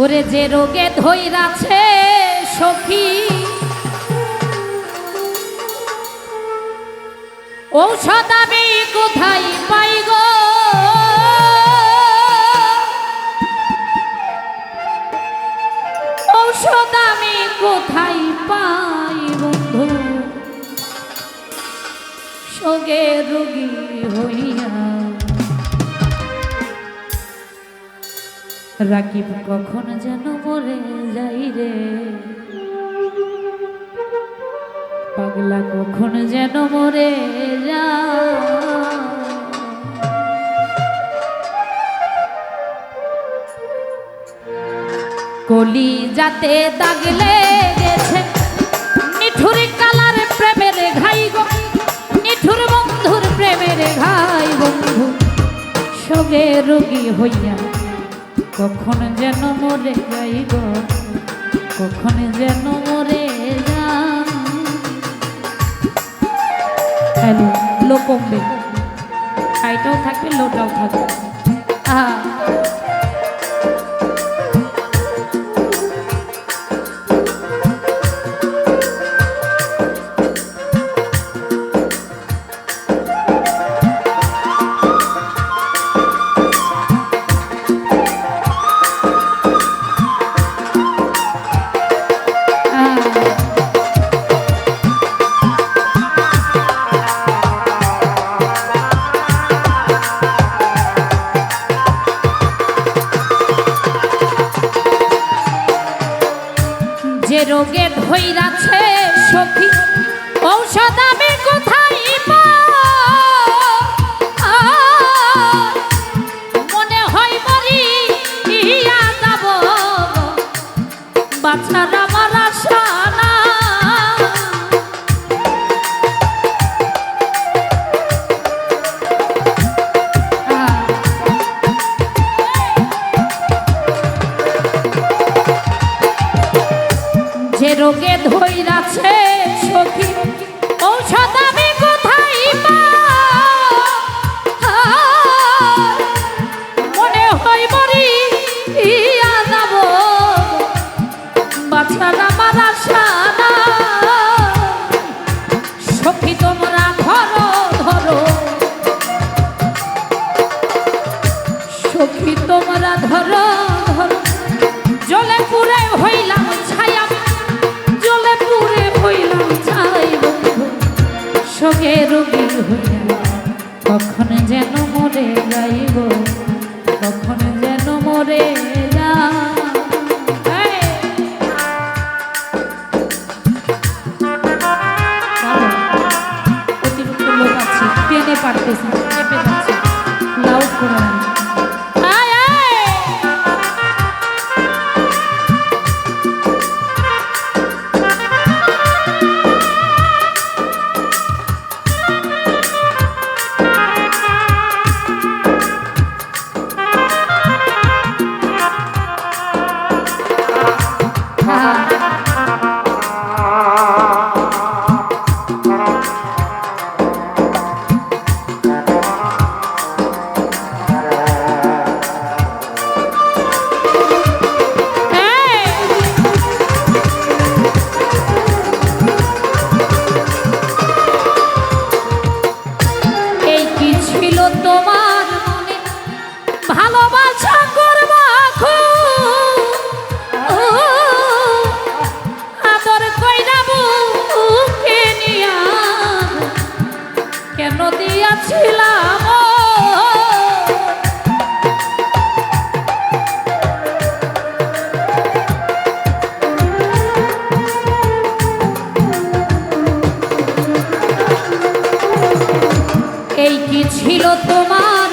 ওরে যে রোগে ধৈরাছে, সখী। ঔষধ আমি কোথায় পাই গো? ঔষধ আমি কোথায় পাই বন্ধু? সগে রোগী হইয়া রাকিব কখন যেন মরে যাই রে? পাগলা কখন যেন মরে যা কলি যাতে দাগলে গেছে নিঠুর কালার প্রেমের ঘাই গো। নিঠুর বন্ধুর প্রেমের ঘাই বন্ধু। সগে রোগী হইয়া কখন যেন মরে যাই গো? কখন যেন মরে যান হ্যালো লো কমবে। হাইটাও থাকবে, লোটাও থাকবে। আহা। সখী ঔষধ আমি কোথায় পাই? মনে হয় মরি ইয়া যাব বাছার আমার আশা ঝুলা কখন যেন মরে গাইব কখন যেন মরে যা অতিরিক্ত লোক আছে ট্রেনে পারতেছি চেপে করে এই কি ছিল তোমার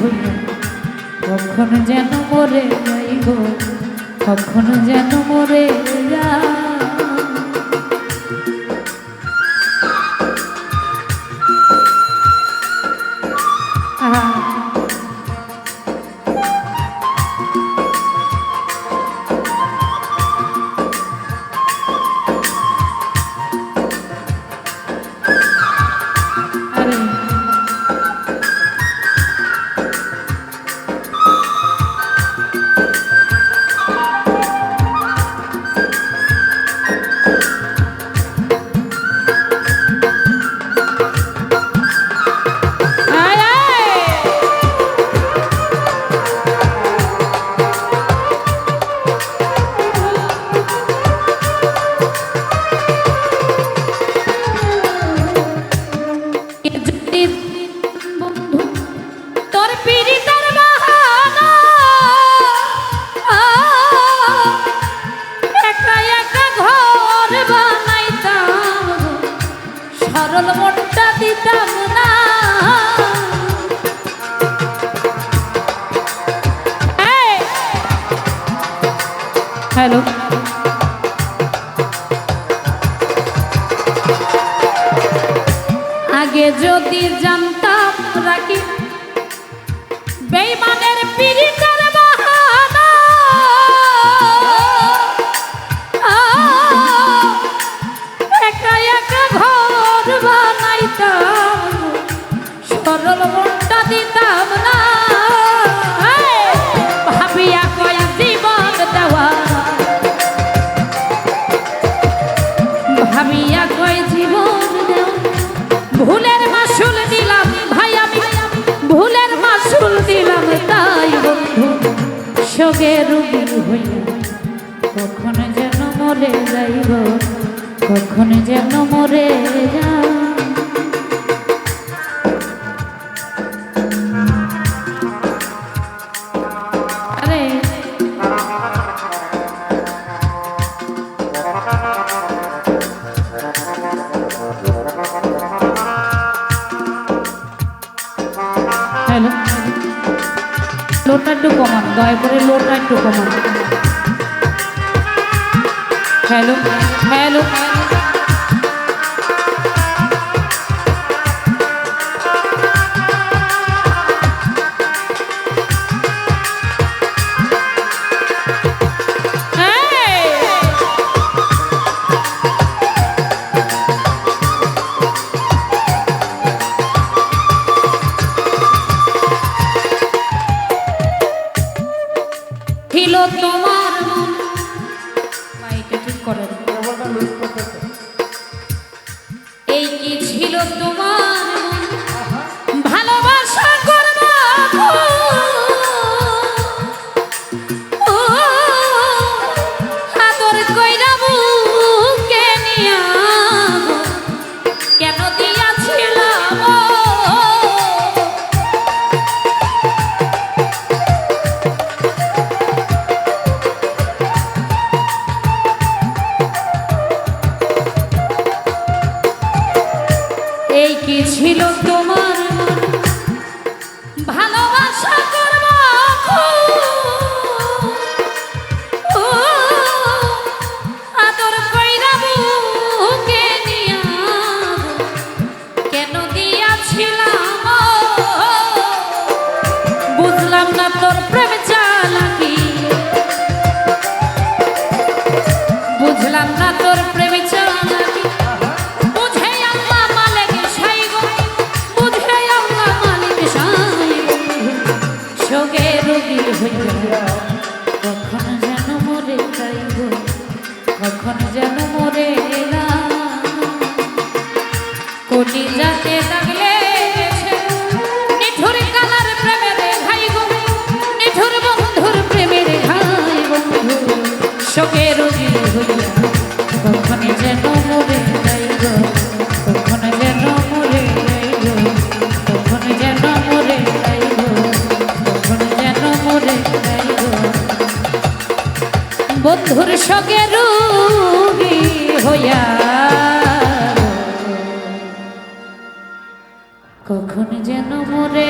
হইয়া কখন যেন মরে যাইব কখন যেন মরে যা আরে হ্যালো ভাবিয়া কয় জীবন ভুলের মাসুল দিলাম ভাই আমি। ভুলের মাসুল দিলাম তাই বন্ধু সগে রুগী হইয়া কখন যেন মরে যাইব, কখন যেন মরে যা লোটা একটু কমান দয়া করে লোটা একটু কমান। হ্যালো হ্যালো এই কি ছিল তোমার কখন কখন বন্ধুর হইয়া কখন যেন মরে